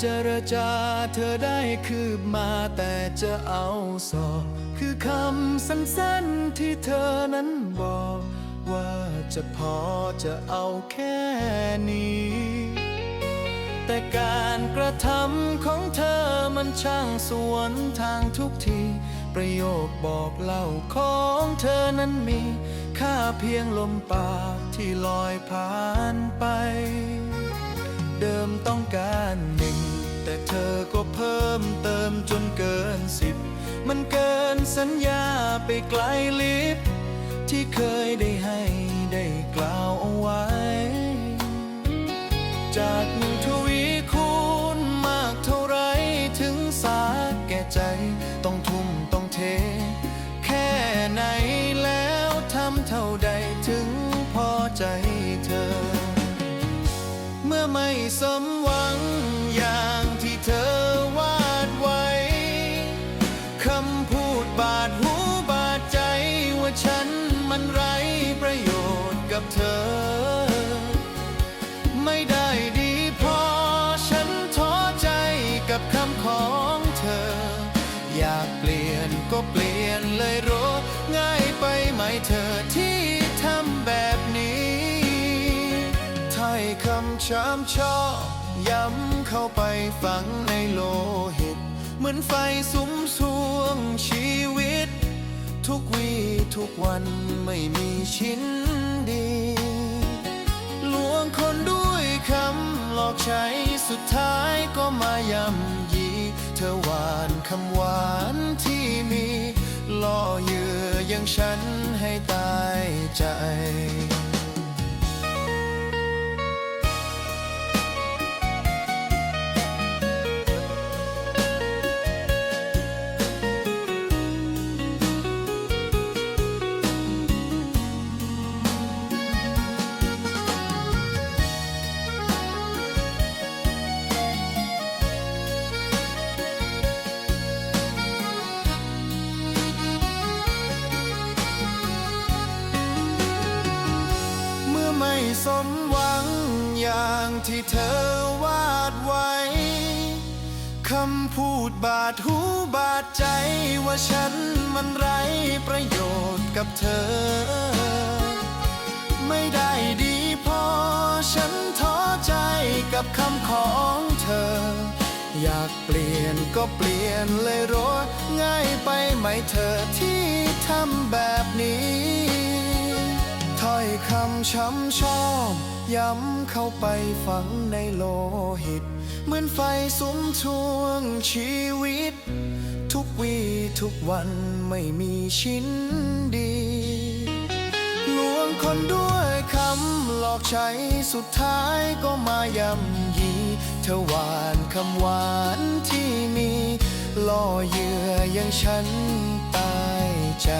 เจรจาเธอได้คืบมาแต่จะเอาสอบคือคำสั้นๆที่เธอนั้นบอก ว่าจะพอจะเอาแค่นี้ แต่การกระทำของเธอมันช่างสวนทางทุกที ประโยคบอกเล่าของเธอนั้นมีค่าเพียงลมปากที่ลอยผ่านไป เดิมต้องการหนึ่ง แต่เธอก็เพิ่มเติมจนเกินสิบ มันเกินสัญญาไปไกลลิบ ที่เคยได้ให้ได้กล่าวเอาไว้ จากหนึ่งทวีคูณมากเท่าไรถึงสาแก่ใจ ต้องทุ่มต้องเท แค่ไหนแล้วทำเท่าใดถึงพอใจเธอ เมื่อไม่สม คำของเธอ อยากเปลี่ยนก็เปลี่ยนเลยโรง่ายไปไหมเธอที่ทำแบบนี้ถ้อยคำช้ำชอบย้ำเข้าไปฝังในโลหิต เหมือนไฟสุมสวงชีวิต ทุกวีทุกวันไม่มีชิ้นดีลวงคนด้วยคำหลอกใช้สุดท้าย มาย่ำยี เธอหวานคำหวานที่มี ล่อเหยื่ออย่างฉันให้ตายใจ สมหวังอย่างที่เธอวาดไว้ คำพูดบาดหูบาดใจว่าฉันมันไร้ประโยชน์กับเธอ ไม่ได้ดีพอฉันท้อใจกับคำของเธอ อยากเปลี่ยนก็เปลี่ยนเลยรถง่ายไปไหมเธอที่ทำแบบ ช้ำชอบย้ำเข้าไปฝังในโลหิต เหมือนไฟสุมทวงชีวิต ทุกวีทุกวันไม่มีชิ้นดีลวงคนด้วยคำหลอกใช้สุดท้ายก็มาย่ำยีเธอหวานคำหวานที่มีล่อเหยื่อย่างฉันตายใจ